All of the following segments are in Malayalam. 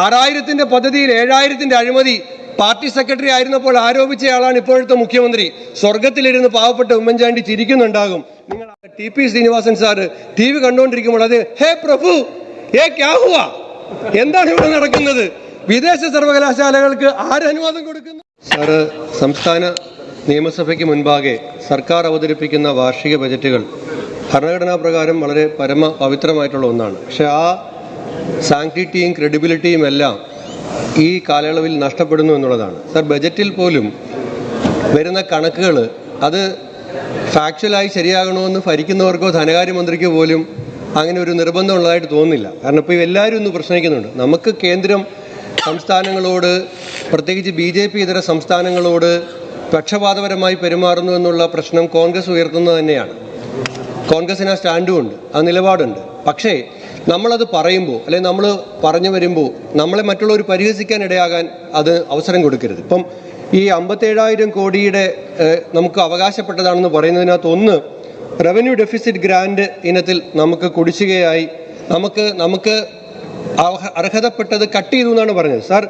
ആറായിരത്തിന്റെ പദ്ധതിയിൽ ഏഴായിരത്തിന്റെ അഴിമതി. പാർട്ടി സെക്രട്ടറി ആയിരുന്നപ്പോൾ ആരോപിച്ചയാളാണ് ഇപ്പോഴത്തെ മുഖ്യമന്ത്രി. സ്വർഗത്തിലിരുന്ന് പാവപ്പെട്ട ഉമ്മൻചാണ്ടി ചിരിക്കുന്നുണ്ടാകും. നിങ്ങൾ T P Srinivasan sir T V കണ്ടുകൊണ്ടിരിക്കുമ്പോൾ അത് ഹേ പ്രഭു ഏ ക്യാഹുവ എന്താണ് ഇവിടെ നടക്കുന്നത്? വിദേശ സർവകലാശാലകൾക്ക് ആരനുവാദം കൊടുക്കുന്നു? സാറ് സംസ്ഥാന നിയമസഭയ്ക്ക് മുൻപാകെ സർക്കാർ അവതരിപ്പിക്കുന്ന വാർഷിക ബജറ്റുകൾ ഭരണഘടനാ പ്രകാരം വളരെ പരമ പവിത്രമായിട്ടുള്ള ഒന്നാണ്. പക്ഷെ ആ സാങ്ക്ടിറ്റിയും ക്രെഡിബിലിറ്റിയും എല്ലാം ഈ കാലയളവിൽ നഷ്ടപ്പെടുന്നു എന്നുള്ളതാണ്. സർ ബജറ്റിൽ പോലും വരുന്ന കണക്കുകൾ അത് ഫാക്ച്വലായി ശരിയാകണമെന്ന് ഭരിക്കുന്നവർക്കോ ധനകാര്യമന്ത്രിക്കോ പോലും അങ്ങനെ ഒരു നിർബന്ധമുള്ളതായിട്ട് തോന്നുന്നില്ല. കാരണം ഇപ്പോൾ എല്ലാവരും ഒന്ന് പ്രശ്നിക്കുന്നുണ്ട് നമുക്ക് കേന്ദ്രം സംസ്ഥാനങ്ങളോട് പ്രത്യേകിച്ച് ബി ജെ പി ഇതര സംസ്ഥാനങ്ങളോട് പക്ഷപാതപരമായി പെരുമാറുന്നു എന്നുള്ള പ്രശ്നം കോൺഗ്രസ് ഉയർത്തുന്നത് തന്നെയാണ്. കോൺഗ്രസിന് ആ സ്റ്റാൻഡും ഉണ്ട് ആ നിലപാടുണ്ട്. പക്ഷേ നമ്മളത് പറയുമ്പോൾ അല്ലെങ്കിൽ നമ്മൾ പറഞ്ഞു വരുമ്പോൾ നമ്മളെ മറ്റുള്ളവർ പരിഹസിക്കാൻ ഇടയാകാൻ അത് അവസരം കൊടുക്കരുത്. ഇപ്പം ഈ അമ്പത്തേഴായിരം കോടിയുടെ നമുക്ക് അവകാശപ്പെട്ടതാണെന്ന് പറയുന്നതിനകത്ത് ഒന്ന് റവന്യൂ ഡെഫിസിറ്റ് ഗ്രാൻഡ് ഇനത്തിൽ നമുക്ക് കുടിശ്ശികയായി നമുക്ക് നമുക്ക് അർഹ- അർഹതപ്പെട്ടത് കട്ട് ചെയ്തു എന്നാണ് പറഞ്ഞത്. സാർ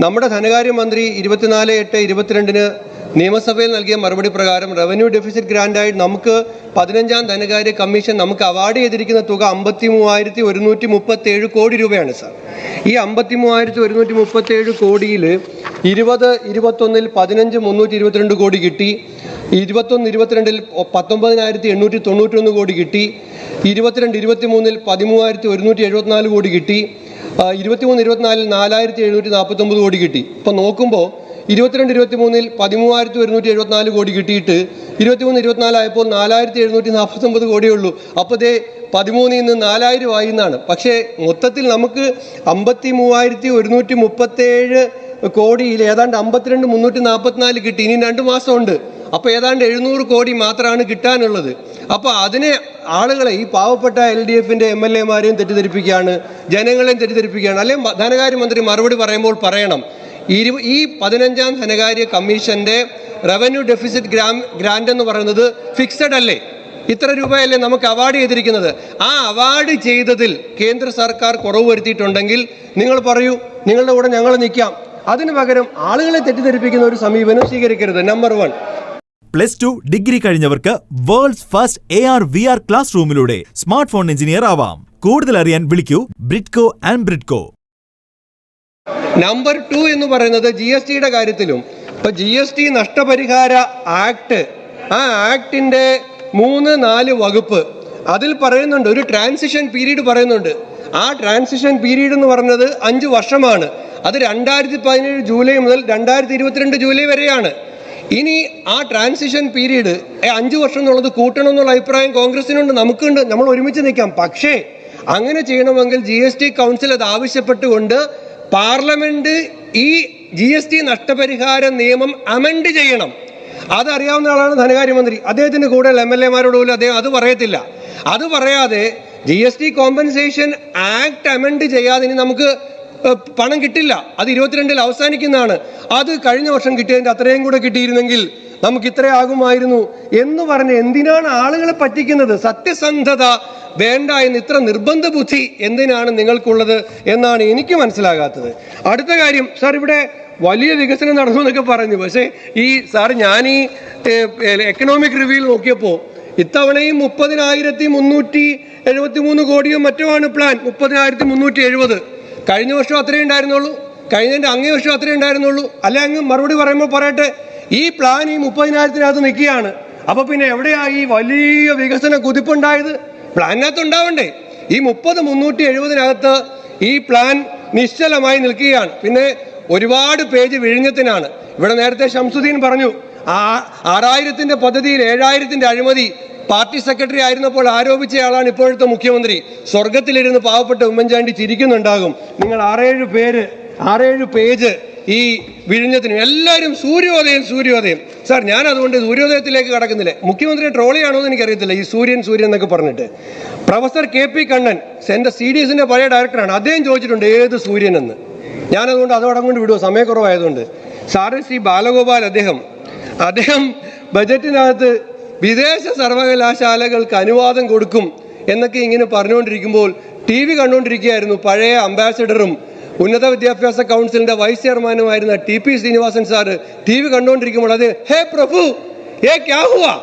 നമ്മുടെ ധനകാര്യമന്ത്രി ഇരുപത്തിനാല് എട്ട് ഇരുപത്തിരണ്ടിന് നിയമസഭയിൽ നൽകിയ മറുപടി പ്രകാരം റവന്യൂ ഡെഫിസിറ്റ് ഗ്രാൻഡായി നമുക്ക് പതിനഞ്ചാം ധനകാര്യ കമ്മീഷൻ നമുക്ക് അവാർഡ് ചെയ്തിരിക്കുന്ന തുക അമ്പത്തി മൂവായിരത്തി ഒരുന്നൂറ്റി മുപ്പത്തി ഏഴ് കോടി രൂപയാണ് സാർ ഈ അമ്പത്തി മൂവായിരത്തി ഒരുന്നൂറ്റി മുപ്പത്തി ഏഴ് കോടിയിൽ ഇരുപത് ഇരുപത്തൊന്നിൽ പതിനഞ്ച് മുന്നൂറ്റി ഇരുപത്തിരണ്ട് കോടി കിട്ടി. ഇരുപത്തൊന്ന് ഇരുപത്തിരണ്ടിൽ പത്തൊമ്പതിനായിരത്തി എണ്ണൂറ്റി തൊണ്ണൂറ്റൊന്ന് കോടി കിട്ടി. ഇരുപത്തിരണ്ട് ഇരുപത്തി മൂന്നിൽ പതിമൂവായിരത്തി ഒരുന്നൂറ്റി എഴുപത്തിനാല് കോടി കിട്ടി. ഇരുപത്തിമൂന്ന് ഇരുപത്തിനാലിൽ നാലായിരത്തി എഴുന്നൂറ്റി നാൽപ്പത്തൊമ്പത് കോടി കിട്ടി. ഇപ്പം നോക്കുമ്പോൾ ഇരുപത്തിരണ്ട് ഇരുപത്തി മൂന്നിൽ പതിമൂവായിരത്തി ഒരുന്നൂറ്റി എഴുപത്തിനാല് കോടി കിട്ടിയിട്ട് ഇരുപത്തിമൂന്ന് ഇരുപത്തിനാലായപ്പോൾ നാലായിരത്തി എഴുന്നൂറ്റി നാൽപ്പത്തൊമ്പത് കോടിയേ ഉള്ളൂ അപ്പോൾ ഇതേ പതിമൂന്നിൽ നിന്ന് നാലായിരം ആയി എന്നാണ്. പക്ഷേ മൊത്തത്തിൽ നമുക്ക് അമ്പത്തി മൂവായിരത്തി ഒരുന്നൂറ്റി മുപ്പത്തേഴ് കോടിയിൽ ഏതാണ്ട് അമ്പത്തിരണ്ട് മുന്നൂറ്റി നാൽപ്പത്തിനാല് കിട്ടി. ഇനി രണ്ട് മാസമുണ്ട്. അപ്പോൾ ഏതാണ്ട് എഴുന്നൂറ് കോടി മാത്രമാണ് കിട്ടാനുള്ളത്. അപ്പോൾ അതിനെ ആളുകളെ ഈ പാവപ്പെട്ട എൽ ഡി എഫിന്റെ എം എൽ എമാരെയും തെറ്റിദ്ധരിപ്പിക്കുകയാണ് ജനങ്ങളെയും തെറ്റിദ്ധരിപ്പിക്കുകയാണ്. അല്ലെങ്കിൽ ധനകാര്യമന്ത്രി മറുപടി പറയുമ്പോൾ പറയണം ഇരു ഈ പതിനഞ്ചാം ധനകാര്യ കമ്മീഷന്റെ റവന്യൂ ഡെഫിസിറ്റ് ഗ്രാം ഗ്രാൻഡ് എന്ന് പറയുന്നത് ഫിക്സഡ് അല്ലേ? ഇത്ര രൂപയല്ലേ നമുക്ക് അവാർഡ് ചെയ്തിരിക്കുന്നത്? ആ അവാർഡ് ചെയ്തതിൽ കേന്ദ്ര സർക്കാർ കുറവ് വരുത്തിയിട്ടുണ്ടെങ്കിൽ നിങ്ങൾ പറയൂ നിങ്ങളുടെ കൂടെ ഞങ്ങൾ നിൽക്കാം. അതിനു പകരം ആളുകളെ തെറ്റിദ്ധരിപ്പിക്കുന്ന ഒരു സമീപനം സ്വീകരിക്കരുത്. Number one plus two degree കഴിഞ്ഞവർക്ക് world's first A R V R class റൂമിലൂടെ smart phone engineer ആവാം. കൂടുതൽ അറിയാൻ വിളിക്കൂ Bridco and Bridco number two എന്ന് പറയുന്നത് ജി എസ് ടിയുടെ കാര്യത്തിലും. ഇപ്പൊ ജി എസ് ടി നഷ്ടപരിഹാര ആക്ട് ആ ആക്ടിന്റെ മൂന്ന് നാല് വകുപ്പ് അതിൽ പറയുന്നുണ്ട് ഒരു ട്രാൻസിഷൻ പീരീഡ് പറയുന്നുണ്ട്. ആ ട്രാൻസിഷൻ പീരീഡ് എന്ന് പറഞ്ഞത് അഞ്ച് വർഷമാണ്. അത് രണ്ടായിരത്തി പതിനേഴ് ജൂലൈ മുതൽ രണ്ടായിരത്തി ഇരുപത്തിരണ്ട് ജൂലൈ വരെയാണ്. ഇനി ആ ട്രാൻസിഷൻ പീരീഡ് അഞ്ച് വർഷം എന്നുള്ളത് കൂട്ടണം എന്നുള്ള അഭിപ്രായം കോൺഗ്രസിനുണ്ട് നമുക്കുണ്ട് നമ്മൾ ഒരുമിച്ച് നിൽക്കാം. പക്ഷേ അങ്ങനെ ചെയ്യണമെങ്കിൽ ജി എസ് ടി കൗൺസിൽ അത് ആവശ്യപ്പെട്ടുകൊണ്ട് പാർലമെന്റ് ഈ ജി എസ് ടി നഷ്ടപരിഹാര നിയമം അമെൻഡ് ചെയ്യണം. അതറിയാവുന്ന ആളാണ് ധനകാര്യമന്ത്രി. അദ്ദേഹത്തിന് കൂടെ എം എൽ എമാരോട് പോലും അദ്ദേഹം അത് പറയത്തില്ല. അത് പറയാതെ G S T compensation act amend ചെയ്യാതെ ഇനി നമുക്ക് പണം കിട്ടില്ല. അത് ഇരുപത്തിരണ്ടിൽ അവസാനിക്കുന്നതാണ്. അത് കഴിഞ്ഞ വർഷം കിട്ടിയതിന്റെ അത്രയും കൂടെ കിട്ടിയിരുന്നെങ്കിൽ നമുക്ക് ഇത്ര ആകുമായിരുന്നു എന്ന് പറഞ്ഞ് എന്തിനാണ് ആളുകളെ പറ്റിക്കുന്നത്? സത്യസന്ധത വേണ്ട എന്ന് ഇത്ര നിർബന്ധ ബുദ്ധി എന്തിനാണ് നിങ്ങൾക്കുള്ളത് എന്നാണ് എനിക്ക് മനസ്സിലാകാത്തത്. അടുത്ത കാര്യം സാർ ഇവിടെ വലിയ വികസനം നടന്നു എന്നൊക്കെ പറഞ്ഞു. പക്ഷേ ഈ സാർ ഞാൻ ഈ എക്കണോമിക് റിവ്യൂവിൽ നോക്കിയപ്പോൾ ഇത്തവണയും മുപ്പതിനായിരത്തി മുന്നൂറ്റി എഴുപത്തി മൂന്ന് കോടിയോ മറ്റോ ആണ് പ്ലാൻ മുപ്പതിനായിരത്തി മുന്നൂറ്റി എഴുപത് കഴിഞ്ഞ വർഷം അത്രേ ഉണ്ടായിരുന്നുള്ളൂ. കഴിഞ്ഞതിന്റെ അങ്ങേ വർഷം അത്രേ ഉണ്ടായിരുന്നുള്ളൂ. അല്ലെ അങ്ങ് മറുപടി പറയുമ്പോൾ പറയട്ടെ ഈ പ്ലാൻ ഈ മുപ്പതിനായിരത്തിനകത്ത് നിൽക്കുകയാണ്. അപ്പൊ പിന്നെ എവിടെയാ ഈ വലിയ വികസന കുതിപ്പുണ്ടായത്? പ്ലാനിനകത്ത് ഉണ്ടാവണ്ടേ. ഈ മുപ്പത് മുന്നൂറ്റി എഴുപതിനകത്ത് ഈ പ്ലാൻ നിശ്ചലമായി നിൽക്കുകയാണ്. പിന്നെ ഒരുപാട് പേജ് വിഴിഞ്ഞത്തിനാണ്. ഇവിടെ നേരത്തെ ഷംസുദ്ദീൻ പറഞ്ഞു ആ ആറായിരത്തിന്റെ പദ്ധതിയിൽ ഏഴായിരത്തിന്റെ അഴിമതി പാർട്ടി സെക്രട്ടറി ആയിരുന്നപ്പോൾ ആരോപിച്ചയാളാണ് ഇപ്പോഴത്തെ മുഖ്യമന്ത്രി. സ്വർഗത്തിലിരുന്ന് പാവപ്പെട്ട ഉമ്മൻചാണ്ടി ചിരിക്കുന്നുണ്ടാകും. നിങ്ങൾ ആറേഴ് പേര് ആറേഴ് പേജ് ഈ വിഴിഞ്ഞത്തിന് എല്ലാവരും സൂര്യോദയം സൂര്യോദയം. സാർ ഞാൻ അതുകൊണ്ട് സൂര്യോദയത്തിലേക്ക് കടക്കുന്നില്ല. മുഖ്യമന്ത്രി ട്രോളിയാണോ എന്ന് എനിക്കറിയത്തില്ല. ഈ സൂര്യൻ സൂര്യൻ എന്നൊക്കെ പറഞ്ഞിട്ട്. പ്രൊഫസർ കെ പി കണ്ണൻ എന്റെ സി ഡി എസിന്റെ പഴയ ഡയറക്ടറാണ്. അദ്ദേഹം ചോദിച്ചിട്ടുണ്ട് ഏത് സൂര്യൻ എന്ന് ഞാനതുകൊണ്ട് അതോടെ കൊണ്ട് വിടുമോ സമയക്കുറവായതുകൊണ്ട്. സാറ് ശ്രീ ബാലഗോപാൽ അദ്ദേഹം അദ്ദേഹം ബജറ്റിനകത്ത് വിദേശ സർവകലാശാലകൾക്ക് അനുവാദം കൊടുക്കും എന്നൊക്കെ ഇങ്ങനെ പറഞ്ഞുകൊണ്ടിരിക്കുമ്പോൾ ടി വി കണ്ടുകൊണ്ടിരിക്കുകയായിരുന്നു പഴയ അംബാസഡറും ഉന്നത വിദ്യാഭ്യാസ കൗൺസിലിന്റെ vice ചെയർമാനുമായിരുന്ന T P Srinivasan sir T V കണ്ടുകൊണ്ടിരിക്കുമ്പോൾ അത് ഹേ പ്രഭു ഹേ ക്യാ ഹുവാ?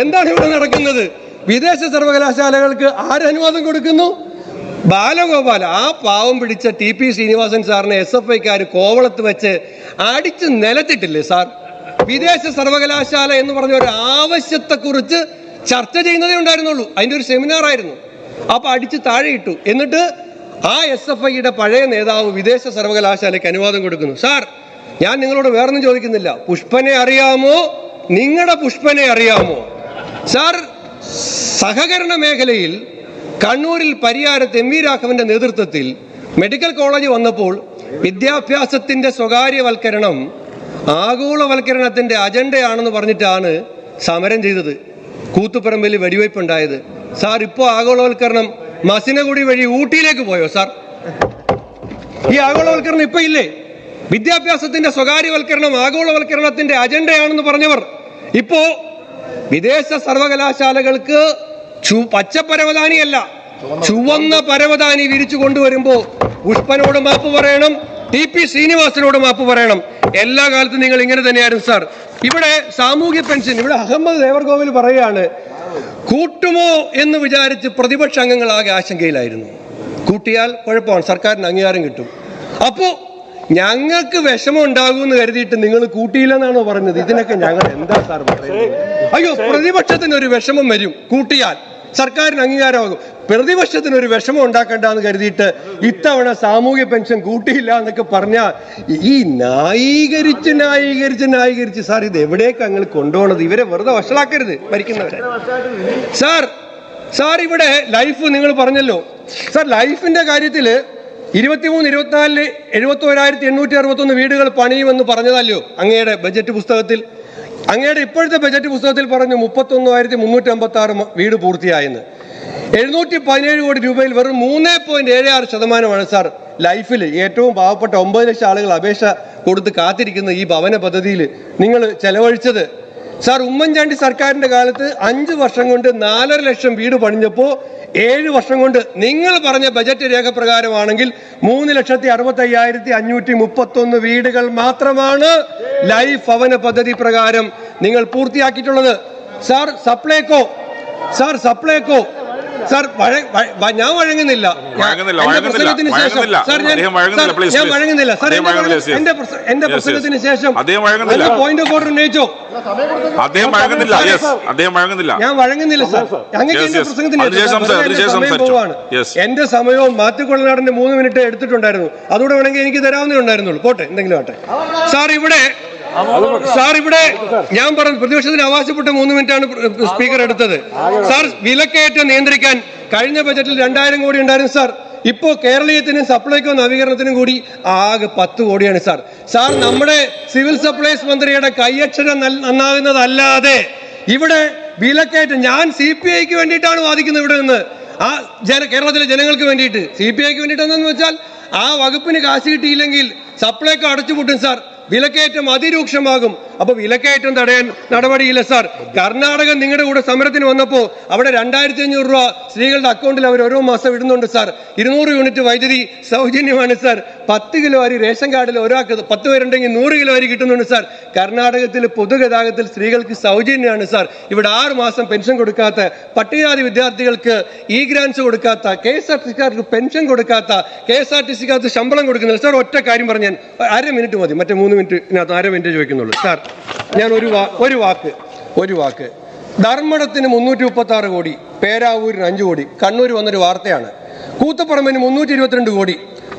എന്താണ് ഇവിടെ നടക്കുന്നത്? വിദേശ സർവകലാശാലകൾക്ക് ആര് അനുവാദം കൊടുക്കുന്നു? ബാലഗോപാൽ ആ പാവം പിടിച്ച ടി പി ശ്രീനിവാസൻ സാറിനെ എസ് എഫ് ഐക്കാർ കോവളത്ത് വെച്ച് അടിച്ച് നിലത്തിട്ടില്ലേ സാർ? വിദേശ സർവകലാശാല എന്ന് പറഞ്ഞ ഒരു ആവശ്യത്തെക്കുറിച്ച് ചർച്ച ചെയ്യുന്നതേ ഉണ്ടായിരുന്നുള്ളൂ. അതിന്റെ ഒരു സെമിനാർ ആയിരുന്നു. അപ്പൊ അടിച്ച് താഴെ ഇട്ടു. എന്നിട്ട് ആ എസ് എഫ് ഐയുടെ പഴയ നേതാവ് വിദേശ സർവകലാശാലയ്ക്ക് അനുവാദം കൊടുക്കുന്നു. സാർ ഞാൻ നിങ്ങളോട് വേറൊന്നും ചോദിക്കുന്നില്ല. പുഷ്പനെ അറിയാമോ? നിങ്ങളുടെ പുഷ്പനെ അറിയാമോ? സാർ സഹകരണ മേഖലയിൽ കണ്ണൂരിൽ പരിയാരത്ത് എം വി രാഘവന്റെ നേതൃത്വത്തിൽ മെഡിക്കൽ കോളേജ് വന്നപ്പോൾ വിദ്യാഭ്യാസത്തിന്റെ സ്വകാര്യവൽക്കരണം ആഗോളവൽക്കരണത്തിന്റെ അജണ്ടയാണെന്ന് പറഞ്ഞിട്ടാണ് സമരം ചെയ്തത്. കൂത്തുപറമ്പിൽ വെടിവയ്പ് ഉണ്ടായത് സാർ ഇപ്പോൾ ആഗോളവൽക്കരണം മസിനഗുടി വഴി ഊട്ടിയിലേക്ക് പോയോ സാർ? ഈ ആഗോളവൽക്കരണം ഇപ്പൊ ഇല്ലേ? വിദ്യാഭ്യാസത്തിന്റെ സ്വകാര്യവൽക്കരണം ആഗോളവൽക്കരണത്തിന്റെ അജണ്ടയാണെന്ന് പറഞ്ഞവർ. ഇപ്പോ വിദേശ സർവകലാശാലകൾക്ക് പച്ച പരവതാനിയല്ല ചുവന്ന പരവതാനി വിരിച്ചു കൊണ്ടുവരുമ്പോ പുഷ്പനോട് മാപ്പ് പറയണം ടി പി ശ്രീനിവാസനോട് മാപ്പ് പറയണം. എല്ലാ കാലത്തും നിങ്ങൾ ഇങ്ങനെ തന്നെയായിരുന്നു സാർ. ഇവിടെ സാമൂഹ്യ പെൻഷൻ ഇവിടെ അഹമ്മദ് ദേവർകോവിൽ പറയുകയാണ് കൂട്ടുമോ എന്ന് വിചാരിച്ച് പ്രതിപക്ഷ അംഗങ്ങൾ ആകെ ആശങ്കയിലായിരുന്നു. കൂട്ടിയാൽ കുഴപ്പമാണ് സർക്കാരിന് അംഗീകാരം കിട്ടും. അപ്പോ ഞങ്ങൾക്ക് വിഷമം ഉണ്ടാകുമെന്ന് കരുതിയിട്ട് നിങ്ങൾ കൂട്ടിയില്ലെന്നാണോ പറഞ്ഞത് ഇതിനൊക്കെ ഞങ്ങൾ എന്താ സാർ പറയുന്നത്? അയ്യോ പ്രതിപക്ഷത്തിന് ഒരു വിഷമം വരും കൂട്ടിയാൽ. സർക്കാരിന് അംഗീകാരമാകും പ്രതിപക്ഷത്തിന് ഒരു വിഷമം ഉണ്ടാക്കണ്ടെന്ന് കരുതിയിട്ട് ഇത്തവണ സാമൂഹ്യ പെൻഷൻ കൂട്ടിയില്ല എന്നൊക്കെ പറഞ്ഞ ഈ ന്യായീകരിച്ച് ന്യായീകരിച്ച് ന്യായീകരിച്ച് സാർ ഇത് എവിടേക്ക് ഞങ്ങൾ കൊണ്ടുപോകണത്? ഇവരെ വെറുതെ വഷളാക്കരുത് ഭരിക്കുന്നവരെ സാർ സാർ ഇവിടെ ലൈഫ് നിങ്ങൾ പറഞ്ഞല്ലോ. സാർ ലൈഫിന്റെ കാര്യത്തിൽ ഇരുപത്തിമൂന്ന് ഇരുപത്തിനാലിൽ എഴുപത്തോരായിരത്തി എണ്ണൂറ്റി അറുപത്തൊന്ന് വീടുകൾ പണിയുമെന്ന് പറഞ്ഞതല്ലോ അങ്ങയുടെ ബജറ്റ് പുസ്തകത്തിൽ. അങ്ങയുടെ ഇപ്പോഴത്തെ ബജറ്റ് പുസ്തകത്തിൽ പറഞ്ഞു മുപ്പത്തൊന്നായിരത്തി മുന്നൂറ്റി അമ്പത്തി ആറ് വീട് പൂർത്തിയായെന്ന്. എഴുന്നൂറ്റി പതിനേഴ് കോടി രൂപയിൽ വെറും മൂന്ന് പോയിന്റ് ഏഴ് ആറ് ശതമാനമാണ് സാർ ലൈഫിൽ ഏറ്റവും പാവപ്പെട്ട ഒമ്പത് ലക്ഷം ആളുകൾ അപേക്ഷ കൊടുത്ത് കാത്തിരിക്കുന്ന ഈ ഭവന പദ്ധതിയിൽ നിങ്ങൾ ചെലവഴിച്ചത്. സാർ ഉമ്മൻചാണ്ടി സർക്കാരിന്റെ കാലത്ത് അഞ്ച് വർഷം കൊണ്ട് നാലര ലക്ഷം വീട് പണിഞ്ഞപ്പോൾ ഏഴ് വർഷം കൊണ്ട് നിങ്ങൾ പറഞ്ഞ ബജറ്റ് രേഖ പ്രകാരമാണെങ്കിൽ മൂന്ന് ലക്ഷത്തി അറുപത്തി അയ്യായിരത്തി അഞ്ഞൂറ്റി മുപ്പത്തി ഒന്ന് വീടുകൾ മാത്രമാണ് ലൈഫ് ഭവന പദ്ധതി പ്രകാരം നിങ്ങൾ പൂർത്തിയാക്കിയിട്ടുള്ളത്. Sir Supplyco? Sir Supplyco? Sir ഞാൻ വഴങ്ങുന്നില്ല. ഞാൻ- വഴങ്ങുന്നില്ല, എന്റെ വഴങ്ങുന്നില്ല, പ്രസംഗത്തിന് ശേഷം. സാർ ഞാൻ വഴങ്ങുന്നില്ല, സാർ, ഞാൻ വഴങ്ങുന്നില്ല. സാർ എന്റെ എന്റെ. പ്രസംഗത്തിന് ശേഷം. പോയിന്റ് ഓഫ് ഓർഡർ ഉന്നയിച്ചോ? അദ്ദേഹം വഴങ്ങുന്നില്ല യെസ് അദ്ദേഹം വഴങ്ങുന്നില്ല. ഞാൻ വഴങ്ങുന്നില്ല സാർ. അങ്ങനെയാണ് എന്റെ പ്രസംഗത്തിന്. പോവാണ്. സമയവും മാത്യു മൂന്ന് മിനിറ്റ് എടുത്തിട്ടുണ്ടായിരുന്നു. അതുകൂടെ വേണമെങ്കിൽ എനിക്ക് തരാവുന്നേ ഉണ്ടായിരുന്നുള്ളൂ. പോട്ടെ എന്തെങ്കിലും ആട്ടെ സാർ ഇവിടെ സാർ ഇവിടെ ഞാൻ പറഞ്ഞു പ്രതിപക്ഷത്തിന് അവകാശപ്പെട്ട മൂന്ന് മിനിറ്റാണ് സ്പീക്കർ എടുത്തത്. സാർ വിലക്കയറ്റം നിയന്ത്രിക്കാൻ കഴിഞ്ഞ ബജറ്റിൽ രണ്ടായിരം കോടി ഉണ്ടായിരുന്നു സാർ. ഇപ്പോ കേരളീയത്തിനും സപ്ലൈക്കോ നവീകരണത്തിനും കൂടി ആകെ പത്ത് കോടിയാണ് സാർ. സാർ നമ്മുടെ സിവിൽ സപ്ലൈസ് മന്ത്രിയുടെ കൈയക്ഷരം നന്നാകുന്നതല്ലാതെ ഇവിടെ വിലക്കയറ്റം ഞാൻ സി പി ഐക്ക് വേണ്ടിയിട്ടാണ് വാദിക്കുന്നത് ഇവിടെ നിന്ന്. ആ ജന കേരളത്തിലെ ജനങ്ങൾക്ക് വേണ്ടിയിട്ട്. സി പി ഐക്ക് വേണ്ടിയിട്ടെന്നു വെച്ചാൽ ആ വകുപ്പിന് കാശ് കിട്ടിയില്ലെങ്കിൽ സപ്ലൈകോ അടച്ചുപൂട്ടും സാർ. വിലക്കയറ്റം അതിരൂക്ഷമാകും. അപ്പൊ വിലക്കയറ്റം തടയാൻ നടപടിയില്ല സാർ. കർണാടക നിങ്ങളുടെ കൂടെ സമരത്തിന് വന്നപ്പോ അവിടെ രണ്ടായിരത്തി അഞ്ഞൂറ് രൂപ സ്ത്രീകളുടെ അക്കൗണ്ടിൽ അവർ ഓരോ മാസം ഇടുന്നുണ്ട് സാർ. ഇരുന്നൂറ് യൂണിറ്റ് വൈദ്യുതി സൗജന്യമാണ് സാർ. പത്ത് കിലോ അരി റേഷൻ കാർഡിൽ ഒരാൾക്ക് പത്ത് പേരുണ്ടെങ്കിൽ നൂറ് കിലോ അരി കിട്ടുന്നുണ്ട് സാർ. കർണാടകത്തിൽ പൊതുഗതാഗതത്തിൽ സ്ത്രീകൾക്ക് സൗജന്യമാണ് സാർ. ഇവിടെ ആറ് മാസം പെൻഷൻ കൊടുക്കാത്ത പട്ടികജാതി വിദ്യാർത്ഥികൾക്ക് ഇ ഗ്രാൻസ് കൊടുക്കാത്ത കെ എസ് ആർ ടി സിക്കാർക്ക് പെൻഷൻ കൊടുക്കാത്ത കെ എസ് ആർ ടി സിക്കാർക്ക് ശമ്പളം കൊടുക്കുന്നില്ല. സാർ ഒറ്റ കാര്യം പറഞ്ഞാൽ അര മിനിറ്റ് മതി. മറ്റേ മൂന്ന് മിനിറ്റിനകത്ത് അര മിനിറ്റ് ചോദിക്കുന്നുള്ളൂ. സാർ ഞാൻ ഒരു ഒരു വാക്ക് ഒരു വാക്ക്. ധർമ്മടത്തിന് മുന്നൂറ്റി മുപ്പത്തി ആറ് കോടി പേരാവൂരിന് അഞ്ച് കോടി കണ്ണൂർ വന്നൊരു വാർത്തയാണ്. കൂത്തപ്പറമ്പിന് മുന്നൂറ്റി ഇരുപത്തിരണ്ട് കോടി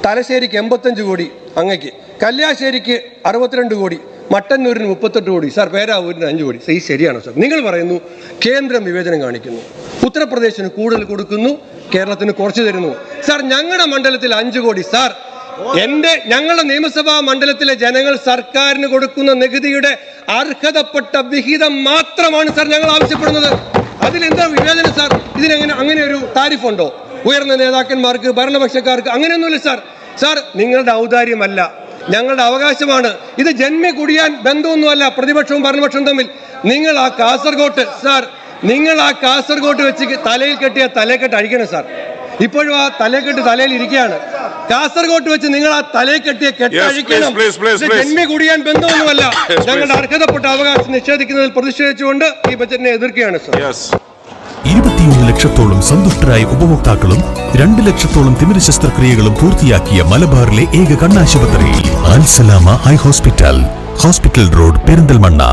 തലശ്ശേരിക്ക് എൺപത്തഞ്ച് കോടി അങ്ങക്ക്. കല്യാശ്ശേരിക്ക് അറുപത്തിരണ്ട് കോടി മട്ടന്നൂരിന് മുപ്പത്തെട്ട് കോടി സാർ പേരാവൂരിന് അഞ്ച് കോടി. ഈ ശരിയാണോ സാർ. നിങ്ങൾ പറയുന്നു കേന്ദ്രം വിവേചനം കാണിക്കുന്നു. ഉത്തർപ്രദേശിന് കൂടുതൽ കൊടുക്കുന്നു കേരളത്തിന് കുറച്ച് തരുന്നു. സാർ ഞങ്ങളുടെ മണ്ഡലത്തിൽ അഞ്ച് കോടി സാർ. എന്റെ ഞങ്ങളുടെ നിയമസഭാ മണ്ഡലത്തിലെ ജനങ്ങൾ സർക്കാരിന് കൊടുക്കുന്ന നികുതിയുടെ അർഹതപ്പെട്ട വിഹിതം മാത്രമാണ് സാർ ഞങ്ങൾ ആവശ്യപ്പെടുന്നത്. അതിലെന്താ വിവേചനം സാർ? ഇതിനെങ്ങനെ അങ്ങനെ ഒരു താരിഫ് ഉണ്ടോ ഉയർന്ന നേതാക്കന്മാർക്ക് ഭരണപക്ഷക്കാർക്ക് അങ്ങനെയൊന്നുമില്ല സാർ. സാർ നിങ്ങളുടെ ഔദാര്യമല്ല. ഞങ്ങളുടെ അവകാശമാണ്. ഇത് ജന്മി കുടിയാൻ ബന്ധമൊന്നുമല്ല പ്രതിപക്ഷവും ഭരണപക്ഷവും തമ്മിൽ. നിങ്ങൾ ആ കാസർഗോട്ട് സാർ നിങ്ങൾ ആ കാസർഗോട്ട് വെച്ച് തലയിൽ കെട്ടിയ തലക്കെട്ട് അഴിക്കണം സാർ. ഇപ്പോഴും ആ തലക്കെട്ട് തലയിൽ ഇരിക്കുകയാണ്. കാസർഗോട്ട് വെച്ച് നിങ്ങൾ ആ തലയെക്കെട്ടിയെ കെട്ടിയ കെട്ടഴിക്കണം. ജന്മി കുടിയാൻ ബന്ധമൊന്നുമല്ല. ഞങ്ങളുടെ അർഹതപ്പെട്ട അവകാശം നിഷേധിക്കുന്നതിൽ പ്രതിഷേധിച്ചുകൊണ്ട് ഈ ബജറ്റിനെ എതിർക്കുകയാണ് സർ ഇരുപത്തിയൊന്ന് ലക്ഷത്തോളം സന്തുഷ്ടരായ ഉപഭോക്താക്കളും രണ്ട് ലക്ഷത്തോളം തിമിര ശസ്ത്രക്രിയകളും പൂർത്തിയാക്കിയ മലബാറിലെ ഏക കണ്ണാശുപത്രി Al Salama high hospital. Hospital road Perinthalmanna.